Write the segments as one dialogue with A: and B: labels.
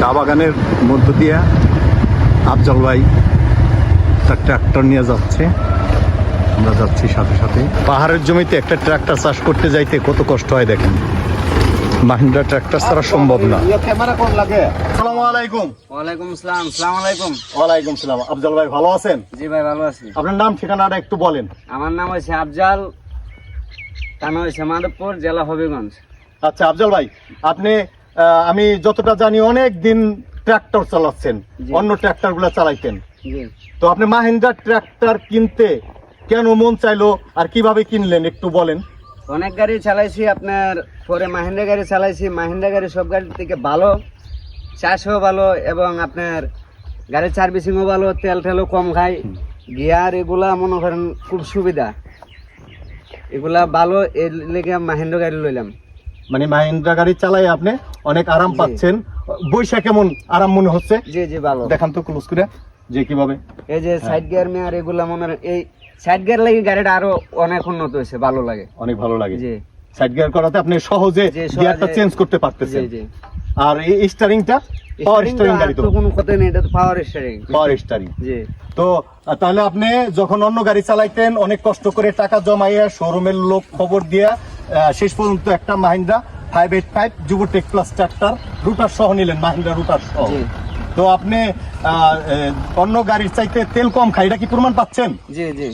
A: চা বাগানের মধ্য দিয়ে আফজল ভাই তার ট্রাক্টর নিয়ে যাচ্ছে। আমরা যাচ্ছি সাথে সাথে। পাহাড়ের জমিতে একটা ট্রাক্টর চাষ করতে যাইতে কত কষ্ট হয় দেখেন। মাহিন্দ্রা ট্রাক্টর ছাড়া সম্ভব না। আসসালামু আলাইকুম।
B: ওয়ালাইকুম আসসালাম সালাম আলাইকুম।
A: ওয়ালাইকুম সালাম। আফজল ভাই ভালো আছেন?
B: জি ভাই ভালো আছি।
A: আপনার নাম ঠিকানাটা একটু বলেন।
B: আমার নাম হয়েছে আফজাল। থানা হয়েছে মাধবপুর জেলা হবিগঞ্জ।
A: আচ্ছা আফজল ভাই আপনি আমি যতটা জানি অনেক দিন ট্রাক্টর চালাচ্ছেন অন্য ট্রাক্টরগুলা চালাইতেন তো আপনি মাহিন্দ্রা ট্রাক্টর কিনতে কেন মন চাইলো আর কীভাবে কিনলেন একটু বলেন?
B: অনেক গাড়ি চালাইছি আপনার পরে মাহিন্দ্রা গাড়ি চালাইছি। মাহিন্দ্রা গাড়ি সব গাড়ি থেকে ভালো চাষও ভালো এবং আপনার গাড়ির সার্ভিসিংও ভালো তেল টেলও কম খায় গিয়ার এগুলা মনে করেন খুব সুবিধা। এগুলা ভালো এর লেগে মাহিন্দ্রা গাড়ি লইলাম।
A: মানে মাহিন্দ্রা গাড়ি চালাই আপনি অনেক আরাম পাচ্ছেন। বৈশা কেমন আরাম মনে হচ্ছে?
B: জি জি ভালো।
A: দেখান তো ক্লোজ করে। যে কীভাবে?
B: এই যে সাইড গিয়ার মেয়ার এগুলা মনে এই সাইড গিয়ার লাগে গাড়িটা আরও অনেক উন্নত হয়েছে ভালো লাগে।
A: অনেক ভালো লাগে।
B: জি।
A: সাইড গিয়ার করাতে আপনি সহজে গিয়ারটা চেঞ্জ করতে পারতেছেন।
B: জি জি।
A: আর এই স্টারিংটা পাওয়ার স্টারিং গাড়ি তো
B: কোনো কথা নেই এটা তো পাওয়ার স্টারিং
A: পাওয়ার স্টারিং
B: জি।
A: তো তাহলে আপনি যখন অন্য গাড়ি চালাইতেন অনেক কষ্ট করে টাকা জমাইয়া শোরুমের লোক খবর দিয়া শেষ পর্যন্ত একটা মাহিন্দ্রা ফাইভ এইট ফাইভ যুবটেক প্লাস ট্রাক্টর রুটার সহ নিলেন মাহিন্দ্রা রুটার সহ। তো আপনি অন্য গাড়ির চাইতে তেল কম খাই এটা কি প্রমাণ পাচ্ছেন?
B: জি জি।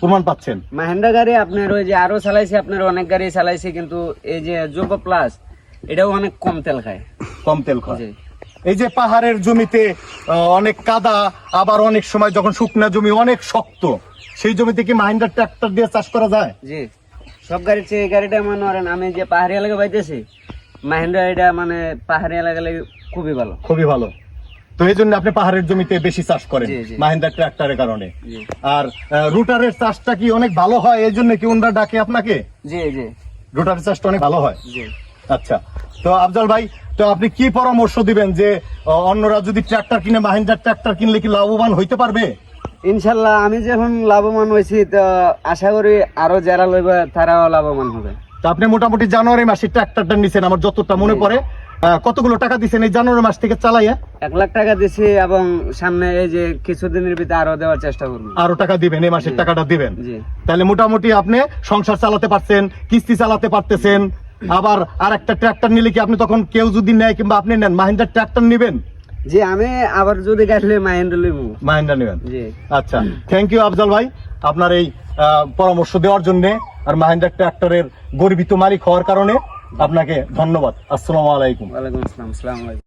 A: প্রমাণ পাচ্ছেন?
B: মাহেন্দ্রা গাড়ি আপনার ওই যে আরও চালাইছি আপনার অনেক গাড়ি চালাইছি কিন্তু এই যে যোগ প্লাস এটাও অনেক কম তেল খায়।
A: কম তেল খায়। এই যে পাহাড়ের জমিতে অনেক কাদা আবার অনেক সময় যখন শুকনা জমি অনেক শক্ত সেই জমিতে কি মাহিন্দ্রা ট্রাক্টর দিয়ে চাষ করা যায়?
B: জি। সব গাড়ির চেয়ে এই গাড়িটা মনে করেন আমি যে পাহাড়ি এলাকা পাইতেছি মাহেন্দ্রা এটা মানে পাহাড়ি এলাকা লাগে খুবই ভালো।
A: খুবই ভালো। তো এই জন্য আপনি পাহাড়ের জমিতে বেশি চাষ করেন। মাহিন্দ্রা ট্রাক্টরের কারণে। আর রুটারের চাষটা কি অনেক ভালো হয়? এই জন্য কি ওনারা ডাকে আপনাকে?
B: জি জি।
A: রুটারের চাষটা অনেক ভালো হয়?
B: জি।
A: আচ্ছা। তো আফজাল ভাই তো আপনি কি পরামর্শ দিবেন যে অন্যরা যদি ট্রাক্টর কিনে মাহিন্দ্রা ট্রাক্টর কিনলে কি লাভবান হইতে পারবে?
B: ইনশাল্লাহ আমি যখন লাভবান হয়েছি তো আশা করি আরও যারা লইবে তারাও লাভবান হবে।
A: তো আপনি মোটামুটি জানুয়ারি মাসে ট্রাক্টরটা নিছেন আমার যতটা মনে। পড়ে কতগুলো টাকা দিছেন এই জানুয়ারি মাস থেকে চালাইয়া?
B: এক লাখ টাকা দিছি এবং সামনে এই যে কিছুদিনের ভিতরে আরও দেওয়ার চেষ্টা করব।
A: আরও টাকা দিবেন এই মাসের টাকাটা দিবেন? তাহলে মোটামুটি আপনি সংসার চালাতে পারছেন কিস্তি চালাতে পারতেছেন আবার আর একটা ট্রাক্টর নিলে কি আপনি তখন কেউ যদি নেয় কিংবা আপনি নেন মাহিন্দ্রা ট্রাক্টর নিবেন?
B: জি আমি আবার যদি গাড়লে মাহিন্দ্রা লইব
A: মাহিন্দ্রা নেবেন
B: জি।
A: আচ্ছা থ্যাংক ইউ আফজাল ভাই আপনার এই পরামর্শ দেওয়ার জন্য আর মাহিন্দ্রা ট্রাক্টরের গর্বিত মালিক হওয়ার কারণে আপনাকে ধন্যবাদ। আসসালামু আলাইকুম।
B: ওয়ালাইকুম আসসালাম আসসালামু আলাইকুম।